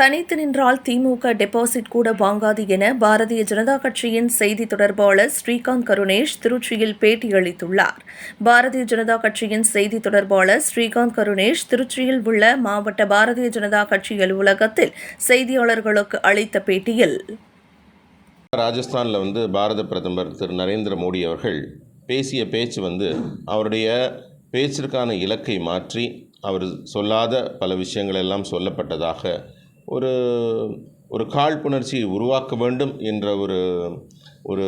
தனித்து நின்றால் திமுக டெபாசிட் கூட வாங்காது என பாரதிய ஜனதா கட்சியின் செய்தி தொடர்பாளர் ஸ்ரீகாந்த் கருணேஷ் திருச்சியில் பேட்டியளித்துள்ளார் பாரதிய ஜனதா கட்சியின் செய்தி தொடர்பாளர் ஸ்ரீகாந்த் கருணேஷ் திருச்சியில் உள்ள மாவட்ட பாரதிய ஜனதா கட்சி அலுவலகத்தில் செய்தியாளர்களுக்கு அளித்த பேட்டியில் ராஜஸ்தானில் வந்து பாரத பிரதமர் திரு நரேந்திர மோடி அவர்கள் பேசிய பேச்சு வந்து அவருடைய பேச்சிற்கான இலக்கை மாற்றி அவர் சொல்லாத பல விஷயங்கள் எல்லாம் சொல்லப்பட்டதாக ஒரு ஒரு காழ்ப்புணர்ச்சியை உருவாக்க வேண்டும் என்ற ஒரு ஒரு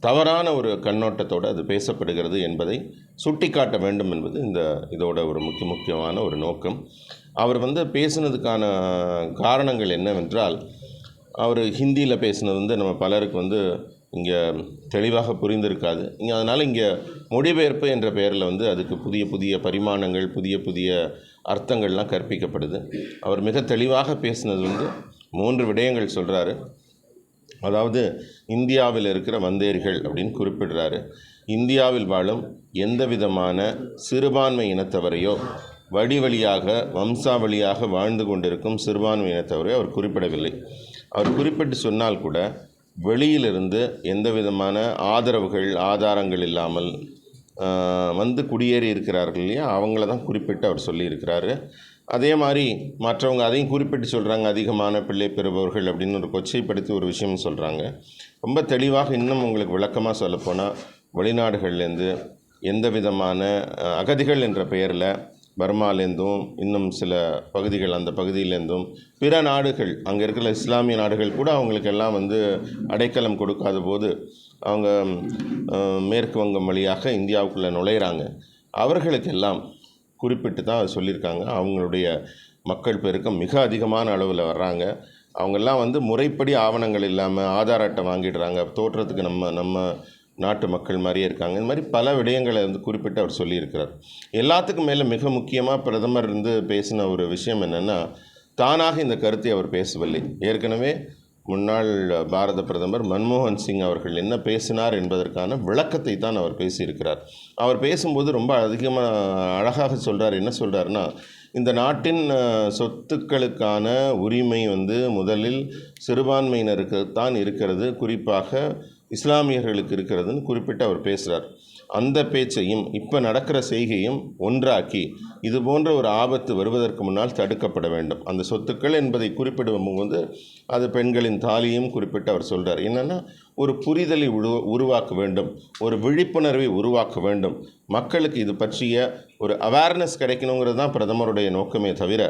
தவறான ஒரு கண்ணோட்டத்தோடு அது பேசப்படுகிறது என்பதை சுட்டிக்காட்ட வேண்டும் என்பது இந்த இதோட ஒரு முக்கிய முக்கியமான ஒரு நோக்கம். அவர் வந்து பேசுனதுக்கான காரணங்கள் என்னவென்றால் அவர் ஹிந்தியில் பேசினது வந்து நம்ம பலருக்கு வந்து இங்கே தெளிவாக புரிந்திருக்காது. இங்கே அதனால் இங்கே மொழிபெயர்ப்பு என்ற பெயரில் வந்து அதுக்கு புதிய புதிய பரிமாணங்கள் புதிய புதிய அர்த்தங்கள்லாம் கற்பிக்கப்படுது. அவர் மிக தெளிவாக பேசினது வந்து மூன்று விடயங்கள் சொல்கிறாரு அதாவது இந்தியாவில் இருக்கிற வந்தேரிகள் அப்படின்னு குறிப்பிடுறாரு. இந்தியாவில் வாழும் எந்த விதமான சிறுபான்மை இனத்தவரையோ வழி வழியாக வம்சாவளியாக வாழ்ந்து கொண்டிருக்கும் சிறுபான்மை இனத்தவரையோ அவர் குறிப்பிடவில்லை. அவர் குறிப்பிட்டு சொன்னால் கூட வெளியிலிருந்து எந்த விதமான ஆதரவுகள் ஆதாரங்கள் இல்லாமல் வந்து குடியேறி இருக்கிறார்கள் இல்லையா? அவங்கள தான் குறிப்பிட்டு அவர் சொல்லியிருக்கிறாரு. அதே மாதிரி மற்றவங்க அதையும் குறிப்பிட்டு சொல்கிறாங்க அதிகமான பிள்ளை பெறுபவர்கள் அப்படின்னு ஒரு கொச்சைப்படுத்தி ஒரு விஷயம் சொல்கிறாங்க ரொம்ப தெளிவாக இன்னும் உங்களுக்கு விளக்கமாக சொல்லப்போனால் வெளிநாடுகள்லேருந்து எந்த விதமான அகதிகள் என்ற பெயரில் பர்மாலேருந்தும் இன்னும் சில பகுதிகள் அந்த பகுதியிலேருந்தும் பிற நாடுகள் அங்கே இருக்கிற இஸ்லாமிய நாடுகள் கூட அவங்களுக்கெல்லாம் வந்து அடைக்கலம் கொடுக்காத போது அவங்க மேற்கு வங்கம் வழியாக இந்தியாவுக்குள்ளே நுழையிறாங்க. அவர்களுக்கெல்லாம் குறிப்பிட்டு தான் அது சொல்லியிருக்காங்க. அவங்களுடைய மக்கள் பெருக்கம் மிக அதிகமான அளவில் வர்றாங்க. அவங்கெல்லாம் வந்து முறைப்படி ஆவணங்கள் இல்லாமல் ஆதார் அட்டை வாங்கிடுறாங்க. தோற்றத்துக்கு நம்ம நம்ம நாட்டு மக்கள் மாதிரியே இருக்காங்க. இந்த மாதிரி பல விடயங்களை வந்து குறிப்பிட்டு அவர் சொல்லியிருக்கிறார். எல்லாத்துக்கும் மேலே மிக முக்கியமாக பிரதமர் இருந்து பேசின ஒரு விஷயம் என்னென்னா தானாக இந்த கருத்தை அவர் பேசவில்லை. ஏற்கனவே முன்னாள் பாரத பிரதமர் மன்மோகன் சிங் அவர்கள் என்ன பேசினார் என்பதற்கான விளக்கத்தை தான் அவர் பேசியிருக்கிறார். அவர் பேசும்போது ரொம்ப அதிகமாக அழகாக சொல்கிறார் என்ன சொல்கிறாருன்னா இந்த நாட்டின் சொத்துக்களுக்கான உரிமை வந்து முதலில் சிறுபான்மையினருக்கு தான் இருக்கிறது. குறிப்பாக இஸ்லாமியர்களுக்கு இருக்கிறதுன்னு குறிப்பிட்டு அவர் பேசுகிறார் அந்த பேச்சையும் இப்போ நடக்கிற செய்கையும் ஒன்றாக்கி இது போன்ற ஒரு ஆபத்து வருவதற்கு முன்னால் தடுக்கப்பட வேண்டும். அந்த சொத்துக்கள் என்பதை குறிப்பிடும்போது அது பெண்களின் தாலியும் குறிப்பிட்டு அவர் சொல்கிறார் என்னென்னா ஒரு புரிதலை உரு உருவாக்க வேண்டும். ஒரு விழிப்புணர்வை உருவாக்க வேண்டும். மக்களுக்கு இது பற்றிய ஒரு அவேர்னஸ் கிடைக்கணுங்கிறது தான் பிரதமருடைய நோக்கமே தவிர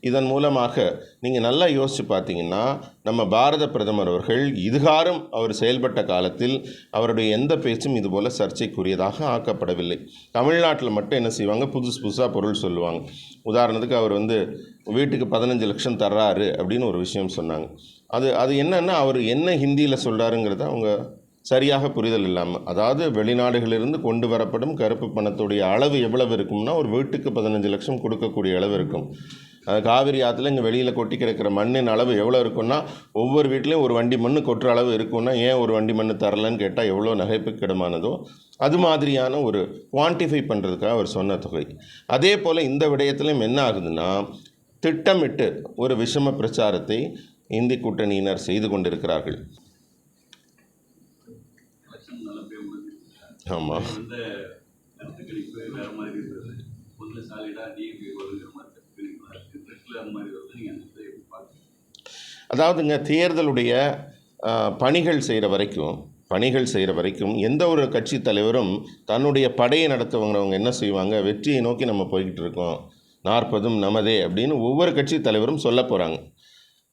இதன் மூலமாக நீங்கள் நல்லா யோசித்து பார்த்தீங்கன்னா நம்ம பாரத பிரதமர் அவர்கள் இதுகாரும் அவர் செயல்பட்ட காலத்தில் அவருடைய எந்த பேச்சும் இதுபோல் சர்ச்சைக்குரியதாக ஆக்கப்படவில்லை. தமிழ்நாட்டில் மட்டும் என்ன செய்வாங்க? புதுசு புதுசாக பொருள் சொல்லுவாங்க. உதாரணத்துக்கு அவர் வந்து வீட்டுக்கு பதினஞ்சு லட்சம் தர்றாரு அப்படின்னு ஒரு விஷயம் சொன்னாங்க. அது அது என்னன்னா அவர் என்ன ஹிந்தியில் சொல்கிறாருங்கிறத அவங்க சரியாக புரிதல் இல்லாமல் அதாவது வெளிநாடுகளிலிருந்து கொண்டு வரப்படும் கருப்பு பணத்துடைய அளவு எவ்வளவு இருக்கும்னா ஒரு வீட்டுக்கு பதினஞ்சு லட்சம் கொடுக்கக்கூடிய அளவு இருக்கும். காவிரி ஆற்றுல இங்கே வெளியில் கொட்டி கிடக்கிற மண்ணின் அளவு எவ்வளோ இருக்குன்னா ஒவ்வொரு வீட்லேயும் ஒரு வண்டி மண் கொட்டுற அளவு இருக்குன்னா ஏன் ஒரு வண்டி மண் தரலன்னு கேட்டால் எவ்வளோ நகைப்புக்கிடமானதோ அது மாதிரியான ஒரு குவான்டிஃபை பண்ணுறதுக்காக அவர் சொன்ன தொகை. அதே போல் இந்த விடயத்துலையும் என்ன ஆகுதுன்னா திட்டமிட்டு ஒரு விஷம பிரச்சாரத்தை இந்தி கூட்டணியினர் செய்து கொண்டிருக்கிறார்கள். ஆமாம் அந்த மாதிரி வருது நீங்கள் அந்த இதை எப்படி பார்க்குறீங்க அதாவதுங்க தேர்தலுடைய பணிகள் செய்கிற வரைக்கும் பணிகள் செய்கிற வரைக்கும் எந்த ஒரு கட்சி தலைவரும் தன்னுடைய படையை நடத்துவங்கிறவங்க என்ன செய்வாங்க? வெற்றியை நோக்கி நம்ம போய்கிட்டு இருக்கோம். நாற்பதும் நமதே அப்படின்னு ஒவ்வொரு கட்சி தலைவரும் சொல்ல போகிறாங்க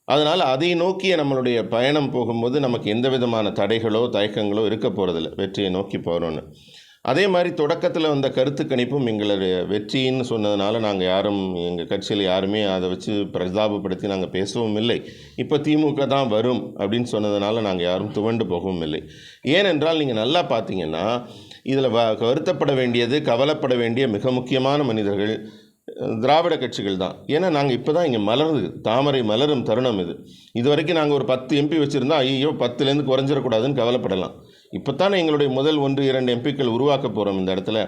அதனால் அதை நோக்கிய நம்மளுடைய பயணம் போகும்போது நமக்கு எந்த விதமான தடைகளோ தயக்கங்களோ இருக்க போகிறதில்ல வெற்றியை நோக்கி போகிறோன்னு அதே மாதிரி தொடக்கத்தில் வந்த கருத்து கணிப்பும் எங்களுடைய வெற்றின்னு சொன்னதுனால நாங்கள் யாரும் எங்கள் கட்சியில் யாருமே அதை வச்சு பிரதாபப்படுத்தி நாங்கள் பேசவும் இல்லை. இப்போ திமுக தான் வரும் அப்படின்னு சொன்னதுனால நாங்கள் யாரும் துவண்டு போகவும் இல்லை. ஏனென்றால் நீங்கள் நல்லா பார்த்தீங்கன்னா இதில் வ வருத்தப்பட வேண்டியது கவலைப்பட வேண்டிய மிக முக்கியமான மனிதர்கள் திராவிட கட்சிகள் தான். ஏன்னா நாங்கள் இப்போ தான் இங்கே மலருது. தாமரை மலரும் தருணம் இது. இது வரைக்கும் நாங்கள் ஒரு பத்து எம்பி வச்சுருந்தா ஐயோ பத்துலேருந்து குறைஞ்சிடக்கூடாதுன்னு கவலைப்படலாம். இப்போ தானே எங்களுடைய முதல் ஒன்று இரண்டு எம்பிக்கள் உருவாக்க போகிறோம் இந்த இடத்துல.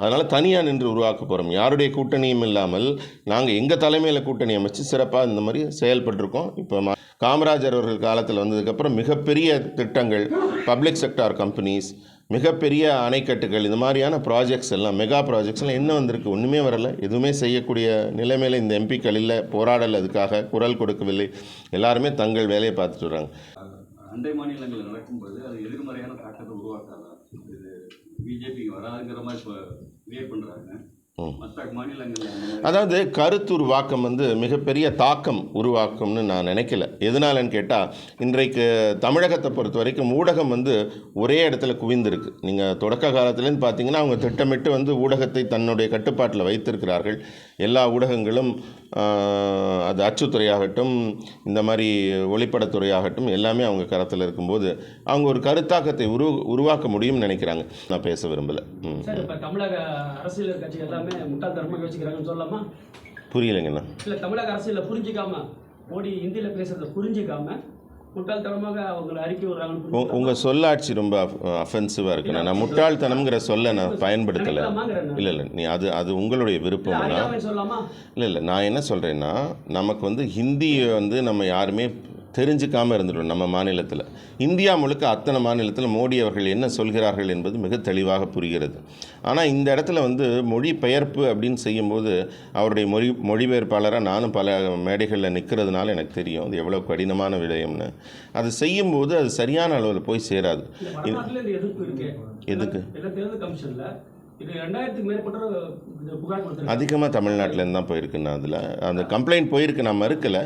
அதனால் தனியாக நின்று உருவாக்க போகிறோம் யாருடைய கூட்டணியும் இல்லாமல் நாங்கள் எங்கள் தலைமையில் கூட்டணி அமைச்சு சிறப்பாக இந்த மாதிரி செயல்பட்டிருக்கோம். இப்போ காமராஜர் அவர்கள் காலத்தில் வந்ததுக்கப்புறம் மிகப்பெரிய திட்டங்கள் பப்ளிக் செக்டார் கம்பெனிஸ் மிகப்பெரிய அணைக்கட்டுகள் இந்த மாதிரியான ப்ராஜெக்ட்ஸ் எல்லாம் மெகா ப்ராஜெக்ட்ஸ் எல்லாம் என்ன வந்திருக்கு? ஒன்றுமே வரல. எதுவுமே செய்யக்கூடிய நிலைமையில் இந்த எம்பிக்கள் இல்லை போராடல் அதுக்காக குரல் கொடுக்கவில்லை. எல்லாருமே தங்கள் வேலையை பார்த்துட்டு வராங்க அண்டை மாநிலங்களில் நடக்கும்போது அது எதிர்மறையான தாக்கத்தை உருவாக்காதா? இது பிஜேபி வராதுங்கிற மாதிரி இப்போ கிரியேட் பண்ணுறாங்க அதாவது கருத்துருவாக்கம் வந்து மிகப்பெரிய தாக்கம் உருவாக்கும்னு நான் நினைக்கல. எதனாலன்னு கேட்டால் இன்றைக்கு தமிழகத்தை பொறுத்த வரைக்கும் ஊடகம் வந்து ஒரே இடத்துல குவிந்திருக்கு. நீங்கள் தொடக்க காலத்துலேருந்து பார்த்தீங்கன்னா அவங்க திட்டமிட்டு வந்து ஊடகத்தை தன்னுடைய கட்டுப்பாட்டில் வைத்திருக்கிறார்கள். எல்லா ஊடகங்களும் அது அச்சுத்துறையாகட்டும் இந்த மாதிரி ஒளிப்படத்துறையாகட்டும் எல்லாமே அவங்க கரத்தில் இருக்கும்போது அவங்க ஒரு கருத்தாக்கத்தை உரு உருவாக்க முடியும்னு நினைக்கிறாங்க. நான் பேச விரும்பலை. தமிழக அரசியல் கட்சி எல்லாமே முட்டாள்தனமா யோசிக்கிறாங்கன்னு சொல்லலாமா? புரியலைங்கண்ணா. இல்ல தமிழக அரசியல புரிஞ்சிக்காம மோடி ஹிந்தியில பேசுறத புரிஞ்சிக்காம முட்டாள்தனமாக அவங்க அறிக்கை விடுறாங்கன்னு உ- உங்க சொல்லாட்சி ரொம்ப அஃபென்சிவாக இருக்குண்ணா. நான் முட்டாள்தனம்ங்கிற சொல்லை நான் பயன்படுத்தலை. இல்லை இல்லை நீ அது அது உங்களுடைய விருப்பம்னா இல்லை இல்லை நான் என்ன சொல்கிறேன்னா நமக்கு வந்து ஹிந்தியை வந்து நம்ம யாருமே தெரிஞ்சுக்காமல் இருந்துடும் நம்ம மாநிலத்தில். இந்தியா முழுக்க அத்தனை மாநிலத்தில் மோடி அவர்கள் என்ன சொல்கிறார்கள் என்பது மிக தெளிவாக புரிகிறது. ஆனால் இந்த இடத்துல வந்து மொழி பெயர்ப்பு அப்படின்னு செய்யும்போது அவருடைய மொழி மொழிபெயர்ப்பாளராக நானும் பல மேடைகளில் நிற்கிறதுனால எனக்கு தெரியும். அது எவ்வளோ கடினமான விடயம்னு. அது செய்யும்போது அது சரியான அளவில் போய் சேராது. எதுக்கு? அதிகமாக தமிழ்நாட்டிலேருந்து தான் போயிருக்குண்ணா அதில். அந்த கம்ப்ளைண்ட் போயிருக்கு நான் மறுக்கலை.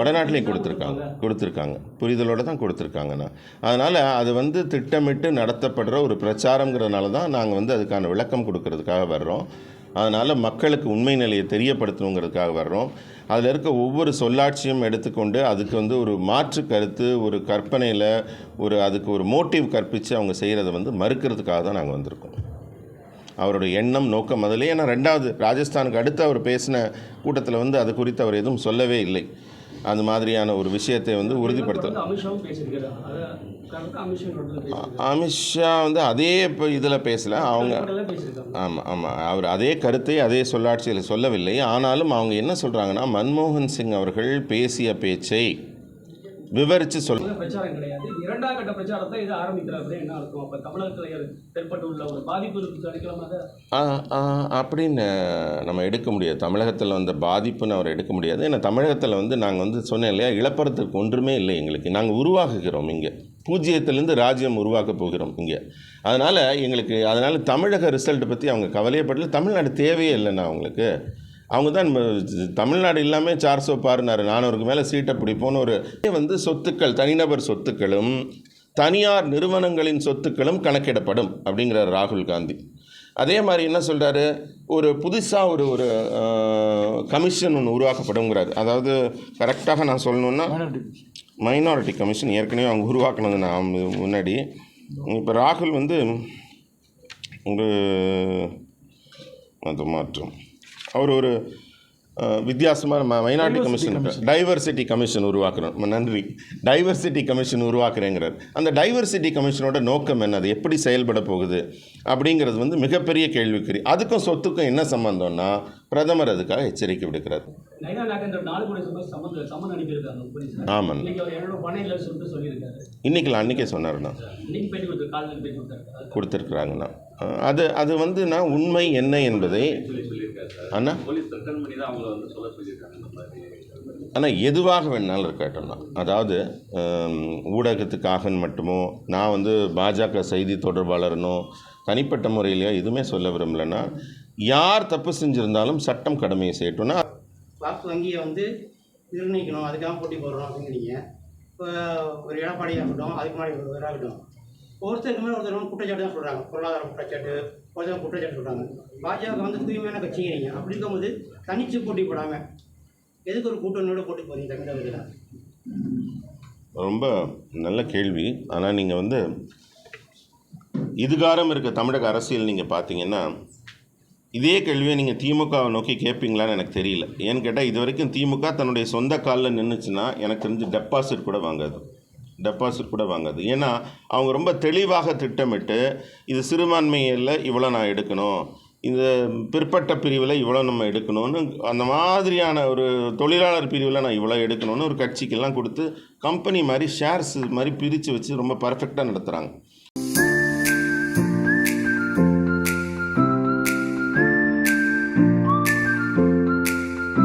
வடநாட்டிலேயும் கொடுத்துருக்காங்க. கொடுத்துருக்காங்க? புரிதலோடு தான் கொடுத்துருக்காங்கண்ணா. அதனால் அது வந்து திட்டமிட்டு நடத்தப்படுற ஒரு பிரச்சாரங்கிறதுனால தான் நாங்கள் வந்து அதுக்கான விளக்கம் கொடுக்கறதுக்காக வர்றோம். அதனால் மக்களுக்கு உண்மை நிலையை தெரியப்படுத்தணுங்கிறதுக்காக வர்றோம். அதில் இருக்க ஒவ்வொரு சொல்லாட்சியும் எடுத்துக்கொண்டு அதுக்கு வந்து ஒரு மாற்று கருத்து ஒரு கற்பனையில் ஒரு அதுக்கு ஒரு மோட்டிவ் கற்பித்து அவங்க செய்கிறத வந்து மறுக்கிறதுக்காக தான் நாங்கள் வந்திருக்கோம். அவருடைய எண்ணம் நோக்கம் அதில் ஏன்னா ரெண்டாவது ராஜஸ்தானுக்கு அடுத்து அவர் பேசின கூட்டத்தில் வந்து அது குறித்து அவர் எதுவும் சொல்லவே இல்லை. அது மாதிரியான ஒரு விஷயத்தை வந்து உறுதிப்படுத்த அமித்ஷா வந்து அதே இப்போ இதில் பேசல. அவங்க ஆமாம் ஆமாம் அவர் அதே கருத்தை அதே சொல்லாட்சியில் சொல்லவில்லை. ஆனாலும் அவங்க என்ன சொல்கிறாங்கன்னா மன்மோகன் சிங் அவர்கள் பேசிய பேச்சை விவரித்து சொல் முதல் பிரச்சாரம் கிடையாது. இரண்டாம் கட்ட பிரச்சாரத்தை இது ஆரம்பிக்கிறார் என்ன அர்த்தம்? அப்ப தமிழகத்தில் ஏற்பட்டு உள்ள ஒரு பாதிப்பு இருக்கு அடிக்கலாமா அதை ஆ, ஆ, அப்படின்னு நம்ம எடுக்க முடியாது. தமிழகத்தில் வந்த பாதிப்புன்னு அவர் எடுக்க முடியாது. ஏன்னா தமிழகத்தில் வந்து நாங்கள் வந்து சொன்னேன் இல்லையா? இழப்பறதுக்கு ஒன்றுமே இல்லை எங்களுக்கு. நாங்கள் உருவாக்குகிறோம் இங்கே. பூஜ்ஜியத்திலேருந்து ராஜ்யம் உருவாக்க போகிறோம் இங்கே. அதனால் எங்களுக்கு அதனால் தமிழக ரிசல்ட் பற்றி அவங்க கவலையப்படல தமிழ்நாடு தேவையே இல்லைண்ணா அவங்களுக்கு. அவங்க தான் நம்ம தமிழ்நாடு இல்லாமல் சார்சோ பாருனாரு. நானூறுக்கு மேலே சீட்டை பிடிப்போன்னு ஒரு வந்து சொத்துக்கள் தனிநபர் சொத்துக்களும் தனியார் நிறுவனங்களின் சொத்துக்களும் கணக்கிடப்படும் அப்படிங்கிறார் ராகுல் காந்தி. அதே மாதிரி என்ன சொல்கிறாரு ஒரு புதுசாக ஒரு ஒரு கமிஷன் ஒன்று உருவாக்கப்படுங்கிறாரு அதாவது கரெக்டாக நான் சொல்லணுன்னா மைனாரிட்டி கமிஷன் ஏற்கனவே அவங்க உருவாக்குனது நான் முன்னாடி. இப்போ ராகுல் வந்து ஒரு அது மாற்றம். அவர் ஒரு வித்தியாசமான மைனாரிட்டி கமிஷன் டைவர்சிட்டி கமிஷன் உருவாக்குறோம் நன்றி. டைவர்சிட்டி கமிஷன் உருவாக்குறேங்கிறார். அந்த டைவர்சிட்டி கமிஷனோட நோக்கம் என்ன? அது எப்படி செயல்பட போகுது? அப்படிங்கிறது வந்து மிகப்பெரிய கேள்விக்குறி. அதுக்கும் சொத்துக்கும் என்ன சம்பந்தம்னா பிரதமர் அதுக்காக எச்சரிக்கை விடுக்கிறார். ஆமாம் இன்னைக்கு அன்றைக்கே சொன்னார்ண்ணா கொடுத்துருக்குறாங்கண்ணா அது அது வந்து நான் உண்மை என்ன என்பதை அண்ணா? ஆனால் எதுவாக வேணாலும் இருக்கட்டும்னா அதாவது ஹம், ஊடகத்துக்காகன்னு மட்டுமோ நான் வந்து பாஜக செய்தி தொடர்பாளர்னோ தனிப்பட்ட முறையிலையோ எதுவுமே சொல்ல விரும்பலைன்னா யார் தப்பு செஞ்சுருந்தாலும் சட்டம் கடமையை செய்யட்டும்னா வாக்கு வங்கியை வந்து நிர்ணயிக்கணும் அதுக்காக போட்டி போடுறோம் அப்படிங்கிறீங்க. இப்போ ஒரு எடப்பாடியாக இருக்கட்டும் அதுக்கு முன்னாடி ஒரு ஆகட்டும் ஒருத்தருக்கு மேலே ஒருத்தர் வந்து குற்றச்சாட்டு தான் சொல்கிறாங்க பொருளாதார குற்றச்சாட்டு ஒருத்தர் குற்றச்சாட்டு சொல்கிறாங்க பாஜக வந்து தூய்மையான கட்சிங்கிறீங்க அப்படி இருக்கும்போது தனிச்சு போட்டி போடாமல் எதுக்கு ஒரு கூட்டணியோட போட்டி போகிறீங்க தமிழகத்தில் ரொம்ப நல்ல கேள்வி. ஆனால் நீங்கள் வந்து இதுகாரம் இருக்க தமிழக அரசியல் நீங்கள் பார்த்தீங்கன்னா இதே கேள்வியை நீங்கள் திமுகவை நோக்கி கேட்பீங்களான்னு எனக்கு தெரியல. ஏன்னு கேட்டால் இது வரைக்கும் திமுக தன்னுடைய சொந்த காலில் நின்றுச்சுன்னா எனக்கு தெரிஞ்சு டெபாசிட் கூட வாங்காது. டெபாசிட் கூட வாங்காது ஏன்னா அவங்க ரொம்ப தெளிவாக திட்டமிட்டு இது சிறுபான்மையில் இவ்வளோ நான் எடுக்கணும். இந்த பிற்பட்ட பிரிவில் இவ்வளோ நம்ம எடுக்கணும்னு அந்த மாதிரியான ஒரு தொழிலாளர் பிரிவில் நான் இவ்வளோ எடுக்கணும்னு ஒரு கட்சிக்கெல்லாம் கொடுத்து கம்பெனி மாதிரி ஷேர்ஸ் மாதிரி பிரித்து வச்சு ரொம்ப பர்ஃபெக்டாக நடத்துகிறாங்க